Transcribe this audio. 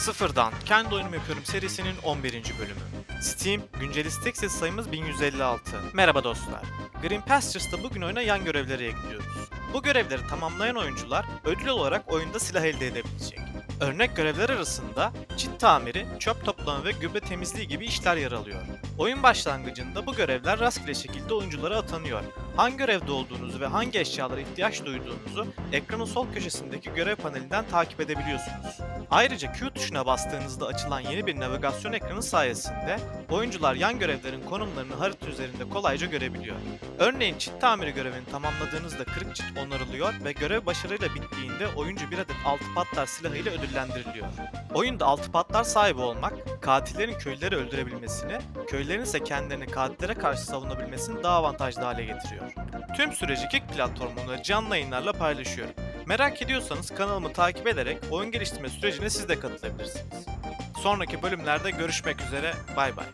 Sıfırdan Kendi Oyunumu Yapıyorum serisinin 11. bölümü. Steam, güncel istek sayısı sayımız 1156. Merhaba dostlar. Green Pastures'ta bugün oyuna yan görevleri ekliyoruz. Bu görevleri tamamlayan oyuncular ödül olarak oyunda silah elde edebilecek. Örnek görevler arasında çit tamiri, çöp toplama ve gübre temizliği gibi işler yer alıyor. Oyun başlangıcında bu görevler rastgele şekilde oyunculara atanıyor. Hangi görevde olduğunuzu ve hangi eşyalara ihtiyaç duyduğunuzu ekranın sol köşesindeki görev panelinden takip edebiliyorsunuz. Ayrıca Q tuşuna bastığınızda açılan yeni bir navigasyon ekranı sayesinde oyuncular yan görevlerin konumlarını harita üzerinde kolayca görebiliyor. Örneğin çit tamiri görevini tamamladığınızda kırık çit onarılıyor ve görev başarıyla bittiğinde oyuncu bir adet altı patlar silahı ile ödüllendiriliyor. Oyunda altı patlar sahibi olmak, katillerin köylüleri öldürebilmesini, köylülerin ise kendilerini katillere karşı savunabilmesini daha avantajlı hale getiriyor. Tüm süreci Kick platformunda canlı yayınlarla paylaşıyorum. Merak ediyorsanız kanalımı takip ederek oyun geliştirme sürecine siz de katılabilirsiniz. Sonraki bölümlerde görüşmek üzere, bay bay.